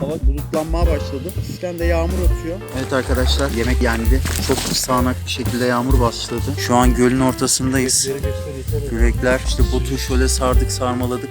Hava bulutlanmaya başladı. Hafiften de yağmur atıyor. Evet arkadaşlar yemek yendi. Çok sağanak bir şekilde yağmur başladı. Şu an gölün ortasındayız. Yürekler işte botu şöyle sardık sarmaladık.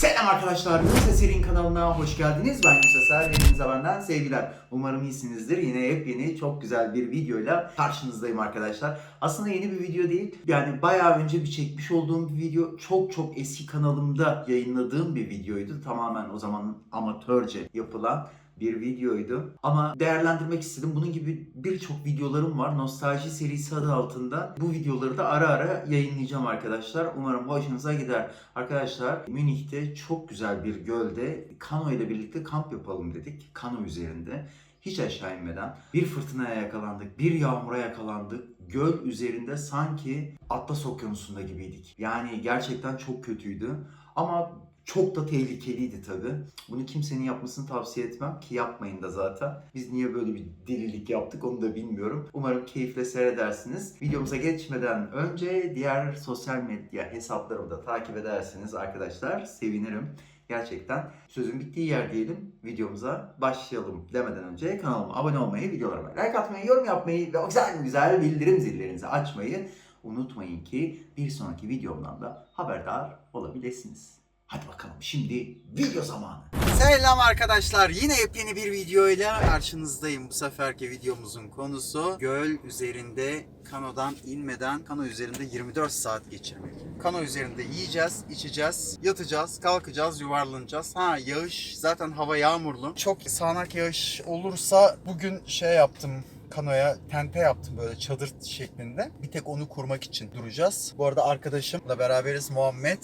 Selam arkadaşlar, Musa Ser'in kanalına hoş geldiniz. Ben Musa Ser, hepinize benden sevgiler. Umarım iyisinizdir. Yine yepyeni, çok güzel bir videoyla karşınızdayım arkadaşlar. Aslında yeni bir video değil. Yani bayağı önce bir çekmiş olduğum bir video. Çok çok eski kanalımda yayınladığım bir videoydu. Tamamen o zaman amatörce yapılan bir videoydu. Ama değerlendirmek istedim. Bunun gibi birçok videolarım var. Nostalji serisi adı altında. Bu videoları da ara ara yayınlayacağım arkadaşlar. Umarım hoşunuza gider. Arkadaşlar Münih'te çok güzel bir gölde kano ile birlikte kamp yapalım dedik. Kano üzerinde. Hiç aşağı inmeden bir fırtınaya yakalandık, bir yağmura yakalandık. Göl üzerinde sanki Atlas Okyanusu'nda gibiydik. Yani gerçekten çok kötüydü. Ama çok da tehlikeliydi tabii. Bunu kimsenin yapmasını tavsiye etmem ki yapmayın da zaten. Biz niye böyle bir delilik yaptık onu da bilmiyorum. Umarım keyifle seyredersiniz. Videomuza geçmeden önce diğer sosyal medya hesaplarımı da takip ederseniz arkadaşlar sevinirim. Gerçekten sözün bittiği yer diyelim. Videomuza başlayalım demeden önce kanalıma abone olmayı, videolarıma like atmayı, yorum yapmayı ve o güzel güzel bildirim zillerinizi açmayı unutmayın ki bir sonraki videomdan da haberdar olabilirsiniz. Hadi bakalım şimdi video zamanı. Selam arkadaşlar. Yine yepyeni bir videoyla karşınızdayım. Bu seferki videomuzun konusu göl üzerinde kanodan inmeden kano üzerinde 24 saat geçirmek. Kano üzerinde yiyeceğiz, içeceğiz, yatacağız, kalkacağız, yuvarlanacağız. Ha yağış zaten hava yağmurlu. Çok sağanak yağış olursa bugün şey yaptım kanoya tente yaptım böyle çadır şeklinde. Bir tek onu kurmak için duracağız. Bu arada arkadaşımla beraberiz Muhammed.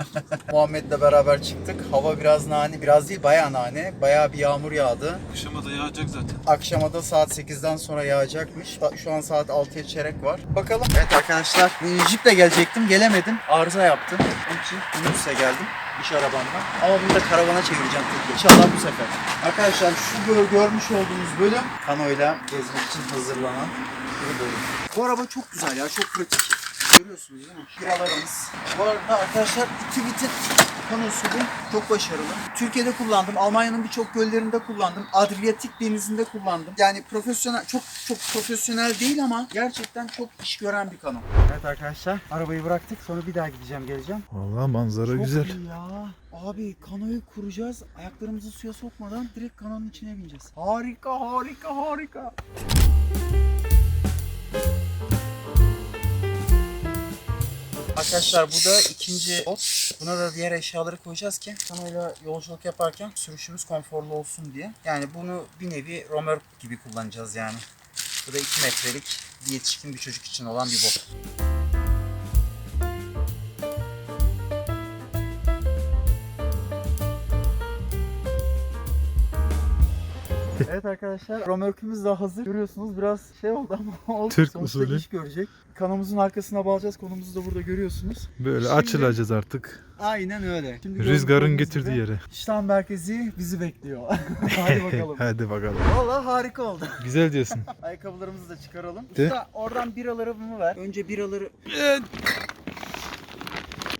Muhammed'le beraber çıktık. Hava biraz nane, biraz değil bayağı nane. Bayağı bir yağmur yağdı. Akşama da yağacak zaten. Akşama da saat 8'den sonra yağacakmış. Şu an saat 6'ya çeyrek var. Bakalım. Evet arkadaşlar. e, Jeep'le gelecektim. Gelemedim. Arıza yaptım. Onun için minibüse geldim. İş arabamla. Ama bunu da karavana çevireceğim. tek. İnşallah bu sefer. Arkadaşlar şu gör- görmüş olduğunuz bölüm kanoyla gezmek için hazırlanan bir bölüm. Bu araba çok güzel ya. Çok pratik. Görüyorsunuz değil mi? Kiralarımız. Bu arada arkadaşlar iki kanosu bu. Çok başarılı. Türkiye'de kullandım. Almanya'nın birçok göllerinde kullandım. Adriyatik denizinde kullandım. Yani profesyonel, çok çok profesyonel değil ama gerçekten çok iş gören bir kano. Evet arkadaşlar arabayı bıraktık. Sonra bir daha gideceğim geleceğim. Vallahi manzara Çok güzel. iyi ya. Abi kanoyu kuracağız. Ayaklarımızı suya sokmadan direkt kanonun içine bineceğiz. Harika harika harika. Arkadaşlar bu da ikinci bot. Buna da diğer eşyaları koyacağız ki kanoyla yolculuk yaparken sürüşümüz konforlu olsun diye. Yani bunu bir nevi romörk gibi kullanacağız yani. Bu da 2 metrelik bir yetişkin bir çocuk için olan bir bot. Evet arkadaşlar romörkümüz de hazır. Görüyorsunuz biraz şey oldu ama oldu. Türk Sonuçta usulü. iş görecek. Kanımızın arkasına bağlayacağız. Konumuzu da burada görüyorsunuz. Böyle Şimdi- açılacağız artık. Aynen öyle. Şimdi Rüzgarın getirdiği yere. İşlem merkezi bizi bekliyor. Hadi bakalım. Hadi bakalım. Vallahi harika oldu. Güzel diyorsun. Ayakkabılarımızı da çıkaralım. De. Usta oradan biraları mı ver? Önce biraları...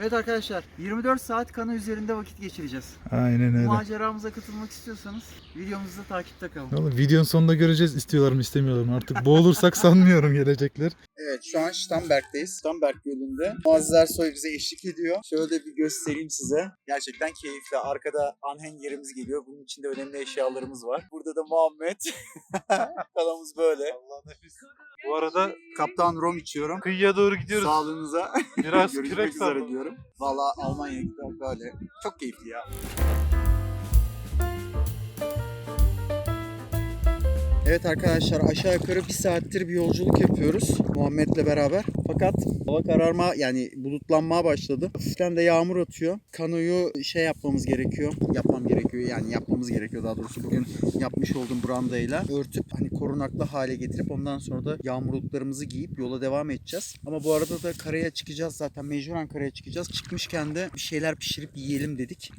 Evet arkadaşlar 24 saat kanı üzerinde vakit geçireceğiz. Aynen Bu öyle. maceramıza katılmak istiyorsanız videomuzu da takipte kalın. Oğlum videonun sonunda göreceğiz istiyorlar mı istemiyorlar mı artık boğulursak sanmıyorum gelecekler. Evet şu an Stamberg'deyiz. Stamberg Gölü'nde. Muazzez Ersoy bize eşlik ediyor. Şöyle bir göstereyim size. Gerçekten keyifli. Arkada anhengerimiz geliyor. Bunun içinde önemli eşyalarımız var. Burada da Muhammed. Kanalımız böyle. Bu arada Kaptan rom içiyorum. kıyıya doğru gidiyoruz. Sağlığınıza. Biraz Görüşmek kürek üzere sardı. diyorum. Valla Almanya'ya gittim böyle. Çok keyifli ya. Evet arkadaşlar aşağı yukarı bir saattir bir yolculuk yapıyoruz Muhammed'le beraber. Fakat hava kararma yani bulutlanmaya başladı. Hafiften de yağmur atıyor. Kanoyu şey yapmamız gerekiyor. Yapmam gerekiyor yani yapmamız gerekiyor daha doğrusu bugün yapmış olduğum brandayla örtüp hani korunaklı hale getirip ondan sonra da yağmurluklarımızı giyip yola devam edeceğiz. Ama bu arada da karaya çıkacağız zaten mecburen karaya çıkacağız. Çıkmışken de bir şeyler pişirip yiyelim dedik.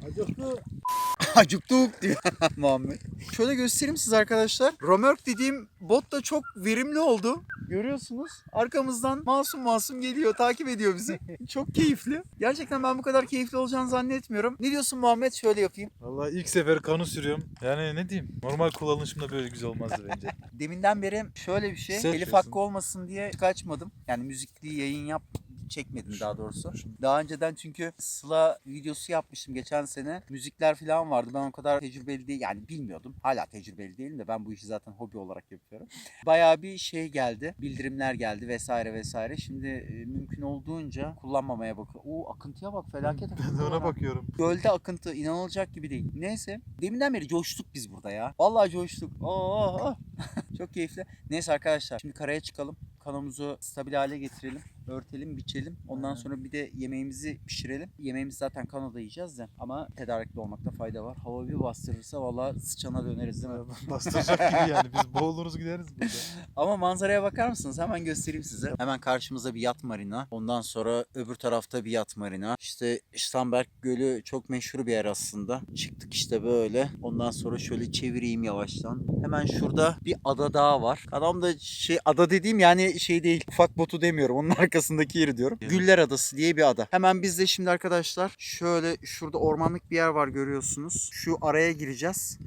Acıktık diyor Muhammed. Şöyle göstereyim size arkadaşlar. Romörk dediğim bot da çok verimli oldu. Görüyorsunuz. Arkamızdan masum masum geliyor. Takip ediyor bizi. Çok keyifli. Gerçekten ben bu kadar keyifli olacağını zannetmiyorum. Ne diyorsun Muhammed? Şöyle yapayım. Vallahi ilk sefer kanu sürüyorum. Yani ne diyeyim? Normal kullanışımda böyle güzel olmazdı bence. Deminden beri şöyle bir şey. Ses Elif yapıyorsun. hakkı olmasın diye kaçmadım. Yani müzikli yayın yap çekmedim daha doğrusu. Daha önceden çünkü Sıla videosu yapmıştım geçen sene. Müzikler falan vardı. Ben o kadar tecrübeli değil yani bilmiyordum. Hala tecrübeli değilim de ben bu işi zaten hobi olarak yapıyorum. Bayağı bir şey geldi. Bildirimler geldi vesaire vesaire. Şimdi e, mümkün olduğunca kullanmamaya bakıyorum. Oo akıntıya bak felaket ben akıntı de var ona ha. bakıyorum. Gölde akıntı inanılacak gibi değil. Neyse. Deminden beri coştuk biz burada ya. Vallahi coştuk. Oo, oh. Çok keyifli. Neyse arkadaşlar şimdi karaya çıkalım. Kanımızı stabil hale getirelim. Örtelim, biçelim. Ondan Aynen. sonra bir de yemeğimizi pişirelim. Yemeğimizi zaten kanoda yiyeceğiz de. Ama tedarikli olmakta fayda var. Hava bir bastırırsa vallahi sıçana döneriz değil mi? Bastıracak gibi yani. Biz boğuluruz gideriz burada. Ama manzaraya bakar mısınız? Hemen göstereyim size. Hemen karşımızda bir yat marina. Ondan sonra öbür tarafta bir yat marina. İşte Stamberg Gölü çok meşhur bir yer aslında. Çıktık işte böyle. Ondan sonra şöyle çevireyim yavaştan. Hemen şurada bir ada daha var. Adam da şey ada dediğim yani şey değil. Ufak botu demiyorum. Onun arkasındaki yeri diyorum. Güller Adası diye bir ada. Hemen biz de şimdi arkadaşlar şöyle şurada ormanlık bir yer var görüyorsunuz. Şu araya gireceğiz.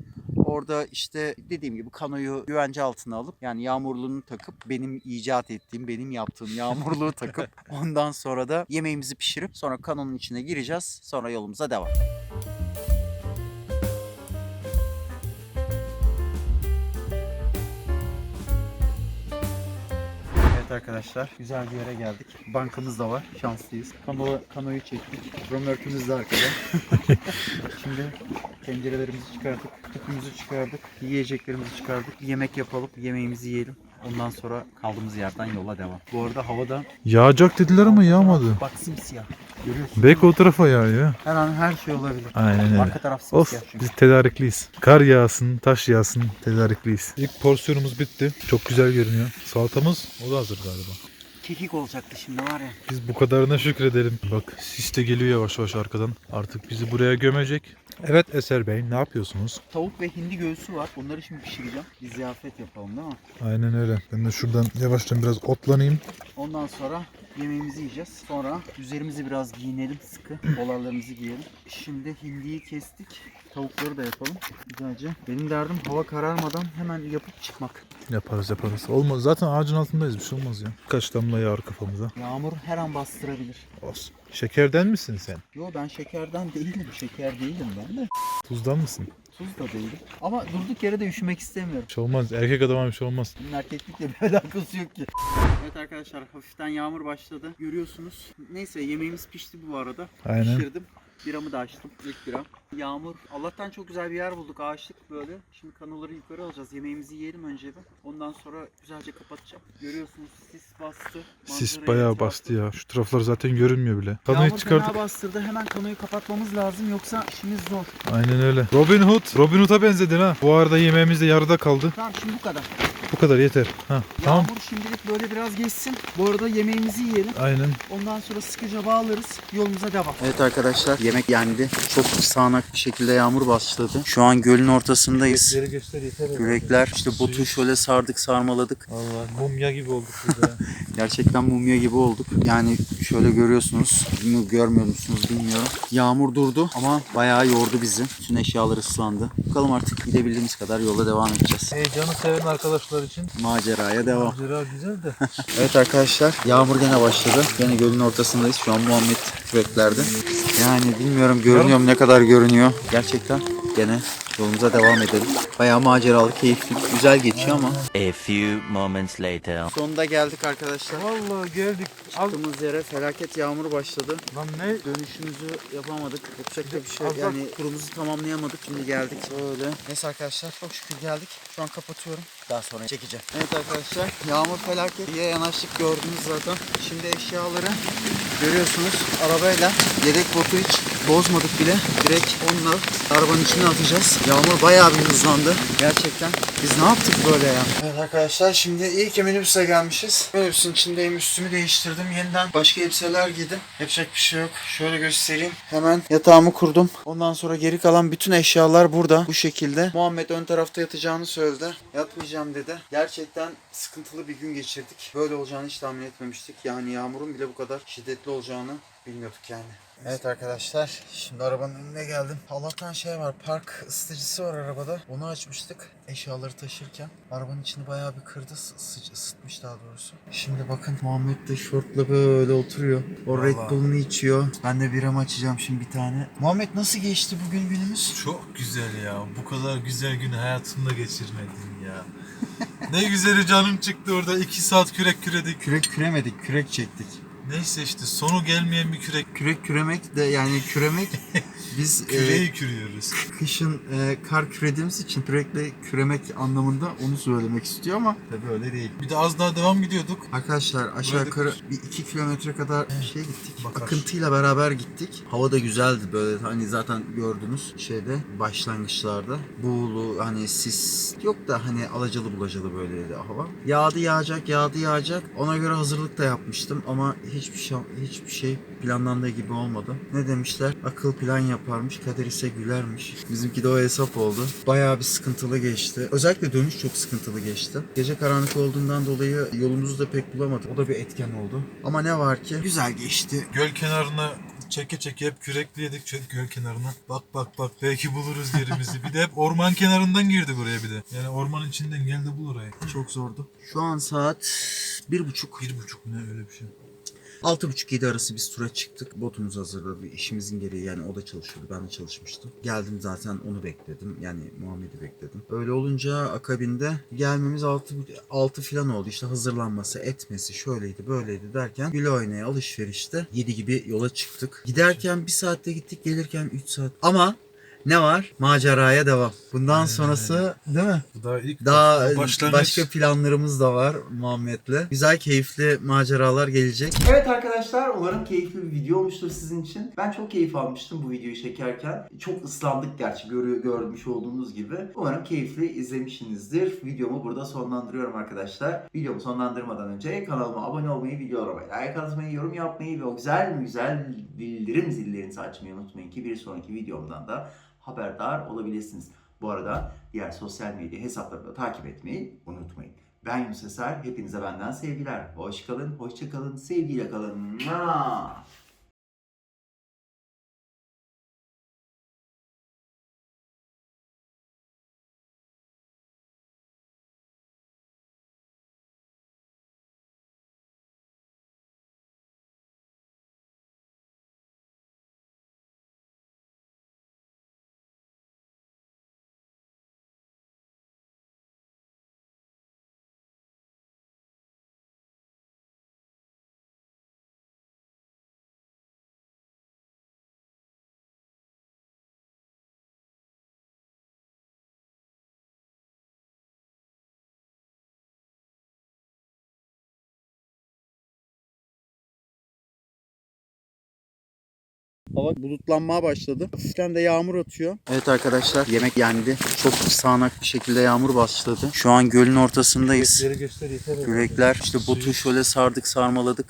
Orada işte dediğim gibi kanoyu güvence altına alıp yani yağmurluğunu takıp benim icat ettiğim, benim yaptığım yağmurluğu takıp ondan sonra da yemeğimizi pişirip sonra kanonun içine gireceğiz. Sonra yolumuza devam. Evet arkadaşlar güzel bir yere geldik. Bankamız da var. Şanslıyız. Kano, kanoyu çektik. Römörkümüz de arkada. Şimdi tencerelerimizi çıkardık. Tüpümüzü çıkardık. Yiyeceklerimizi çıkardık. Yemek yapalım. Yemeğimizi yiyelim. Ondan sonra kaldığımız yerden yola devam. Bu arada havada Yağacak dediler ama yağmadı. bak simsiyah. Görüyorsun. Belki o tarafa yağıyor ya. Her an her şey olabilir. Aynen öyle. Arka taraf simsiyah Of çünkü. biz tedarikliyiz. Kar yağsın, taş yağsın tedarikliyiz. İlk porsiyonumuz bitti. Çok güzel görünüyor. Salatamız o da hazır galiba. Kekik olacaktı şimdi var ya. Biz bu kadarına şükredelim. Bak sis de geliyor yavaş yavaş arkadan. Artık bizi buraya gömecek. Evet Eser Bey ne yapıyorsunuz? Tavuk ve hindi göğsü var. Bunları şimdi pişireceğim. Bir ziyafet yapalım değil mi? Aynen öyle. Ben de şuradan yavaştan biraz otlanayım. Ondan sonra yemeğimizi yiyeceğiz. Sonra üzerimizi biraz giyinelim sıkı. Polarlarımızı giyelim. Şimdi hindiyi kestik. Tavukları da yapalım. Güzelce. Benim derdim hava kararmadan hemen yapıp çıkmak. Yaparız yaparız. Olmaz. Zaten ağacın altındayız. Bir şey olmaz ya. Kaç damla yağar kafamıza. Yağmur her an bastırabilir. Olsun. Şekerden misin sen? Yo ben şekerden değilim. Şeker değilim ben de. Tuzdan mısın? Tuz da değilim. Ama durduk yere de üşümek istemiyorum. Bir şey olmaz. Erkek adama bir şey olmaz. Bunun erkeklikle bir alakası yok ki. Evet arkadaşlar hafiften yağmur başladı. Görüyorsunuz. Neyse yemeğimiz pişti bu arada. Aynen. Pişirdim. Biramı da açtım. İlk bira. Yağmur. Allah'tan çok güzel bir yer bulduk. Ağaçlık böyle. Şimdi kanoları yukarı alacağız. Yemeğimizi yiyelim önce bir. Ondan sonra güzelce kapatacağım. Görüyorsunuz sis bastı. Sis Manzarayı bayağı etrafı- bastı ya. Şu taraflar zaten görünmüyor bile. Kanoyu Yağmur çıkardık. fena bastırdı. Hemen kanoyu kapatmamız lazım. Yoksa işimiz zor. Aynen öyle. Robin Hood. Robin Hood'a benzedin ha. Bu arada yemeğimiz de yarıda kaldı. Tamam şimdi bu kadar. Bu kadar yeter. Ha, tamam. Yağmur şimdilik böyle biraz geçsin. Bu arada yemeğimizi yiyelim. Aynen. Ondan sonra sıkıca bağlarız. Yolumuza devam. Evet arkadaşlar yemek yendi. Çok sağanak bir şekilde yağmur başladı. Şu an gölün ortasındayız. göster yeter. Kürekler işte botu şöyle sardık sarmaladık. Allah mumya gibi olduk burada. Gerçekten mumya gibi olduk. Yani şöyle görüyorsunuz. Bunu görmüyor musunuz bilmiyorum. Yağmur durdu ama bayağı yordu bizi. Bütün eşyalar ıslandı. Bakalım artık gidebildiğimiz kadar yola devam edeceğiz. Heyecanı seven arkadaşlar için Maceraya devam. macera güzel de. Evet arkadaşlar yağmur gene başladı. Gene gölün ortasındayız. Şu an Muhammed küreklerde. Yani bilmiyorum görünüyor mu ne kadar görünüyor. Gerçekten gene yolumuza devam edelim. Bayağı maceralı, keyifli, güzel geçiyor ama. A few moments later. Sonunda geldik arkadaşlar. Vallahi geldik. Çıktığımız yere felaket yağmur başladı. Lan ne? Dönüşümüzü yapamadık. Yapacak da bir şey bak. yani turumuzu tamamlayamadık. Şimdi geldik böyle. Neyse arkadaşlar çok şükür geldik. Şu an kapatıyorum. Daha sonra çekeceğim. Evet arkadaşlar yağmur felaket. İyiye yanaştık gördünüz zaten. Şimdi eşyaları görüyorsunuz arabayla yedek botu hiç bozmadık bile. Direkt onunla arabanın içine atacağız. Yağmur bayağı bir hızlandı. Gerçekten. Biz ne yaptık böyle ya? Evet arkadaşlar şimdi iyi ki minibüse gelmişiz. Minibüsün içindeyim üstümü değiştirdim. Yeniden başka elbiseler giydim. Yapacak bir şey yok. Şöyle göstereyim. Hemen yatağımı kurdum. Ondan sonra geri kalan bütün eşyalar burada. Bu şekilde. Muhammed ön tarafta yatacağını söyledi. Yatmayacağım dedi. Gerçekten sıkıntılı bir gün geçirdik. Böyle olacağını hiç tahmin etmemiştik. Yani yağmurun bile bu kadar şiddetli olacağını bilmiyorduk yani. Evet arkadaşlar şimdi arabanın önüne geldim. Allah'tan şey var park ısıtıcısı var arabada. Onu açmıştık eşyaları taşırken. Arabanın içini bayağı bir kırdı sı- ısıtıcı ısıtmış daha doğrusu. Şimdi bakın Muhammed de şortla böyle oturuyor. O Red Vallahi. Bull'unu içiyor. Ben de biramı açacağım şimdi bir tane. Muhammed nasıl geçti bugün günümüz? Çok güzel ya. Bu kadar güzel günü hayatımda geçirmedim ya. ne güzeli canım çıktı orada. iki saat kürek küredik. Kürek küremedik, kürek çektik. Neyse işte sonu gelmeyen bir kürek. Kürek küremek de yani küremek biz e, Küreği kürüyoruz. kışın e, kar kürediğimiz için kürekle küremek anlamında onu söylemek istiyor ama tabii öyle değil. Bir de az daha devam gidiyorduk. Arkadaşlar aşağı Burada- yukarı bir iki kilometre kadar şey gittik. Bakar. Akıntıyla beraber gittik. Hava da güzeldi böyle hani zaten gördünüz şeyde başlangıçlarda. Buğulu hani sis yok da hani alacalı bulacalı böyleydi hava. Yağdı yağacak yağdı yağacak. Ona göre hazırlık da yapmıştım ama hiçbir şey hiçbir şey planlandığı gibi olmadı. Ne demişler? Akıl plan yaparmış, kader ise gülermiş. Bizimki de o hesap oldu. Bayağı bir sıkıntılı geçti. Özellikle dönüş çok sıkıntılı geçti. Gece karanlık olduğundan dolayı yolumuzu da pek bulamadık. O da bir etken oldu. Ama ne var ki güzel geçti. Göl kenarına çeke çeke hep kürekleyedik çök göl kenarına. Bak bak bak belki buluruz yerimizi. Bir de hep orman kenarından girdik oraya bir de. Yani orman içinden gel de bul orayı. Çok zordu. Şu an saat bir buçuk. Bir buçuk ne öyle bir şey. Altı buçuk yedi arası biz tura çıktık. Botumuz hazırda bir işimizin gereği yani o da çalışıyordu. Ben de çalışmıştım. Geldim zaten onu bekledim. Yani Muhammed'i bekledim. Öyle olunca akabinde gelmemiz altı, altı falan oldu. İşte hazırlanması, etmesi şöyleydi böyleydi derken güle oynaya alışverişte 7 gibi yola çıktık. Giderken bir saatte gittik gelirken 3 saat. Ama ne var? Maceraya devam. Bundan Aynen sonrası değil mi? Bu daha ilk Daha başlangıç. başka planlarımız da var Muhammed'le. Güzel keyifli maceralar gelecek. Evet arkadaşlar umarım keyifli bir video olmuştur sizin için. Ben çok keyif almıştım bu videoyu çekerken. Çok ıslandık gerçi görüyor, görmüş olduğunuz gibi. Umarım keyifli izlemişsinizdir. Videomu burada sonlandırıyorum arkadaşlar. Videomu sonlandırmadan önce kanalıma abone olmayı, videolarıma like atmayı, yorum yapmayı ve o güzel güzel bildirim zillerinizi açmayı unutmayın ki bir sonraki videomdan da haberdar olabilirsiniz. Bu arada diğer sosyal medya hesaplarını da takip etmeyi unutmayın. Ben Yunus Eser. Hepinize benden sevgiler. Hoş kalın, hoşça kalın, sevgiyle kalın. Mua! Hava bulutlanmaya başladı. Hafiften de yağmur atıyor. Evet arkadaşlar yemek yendi. Çok sağanak bir şekilde yağmur başladı. Şu an gölün ortasındayız. göster yeter. Kürekler işte botu şöyle sardık sarmaladık.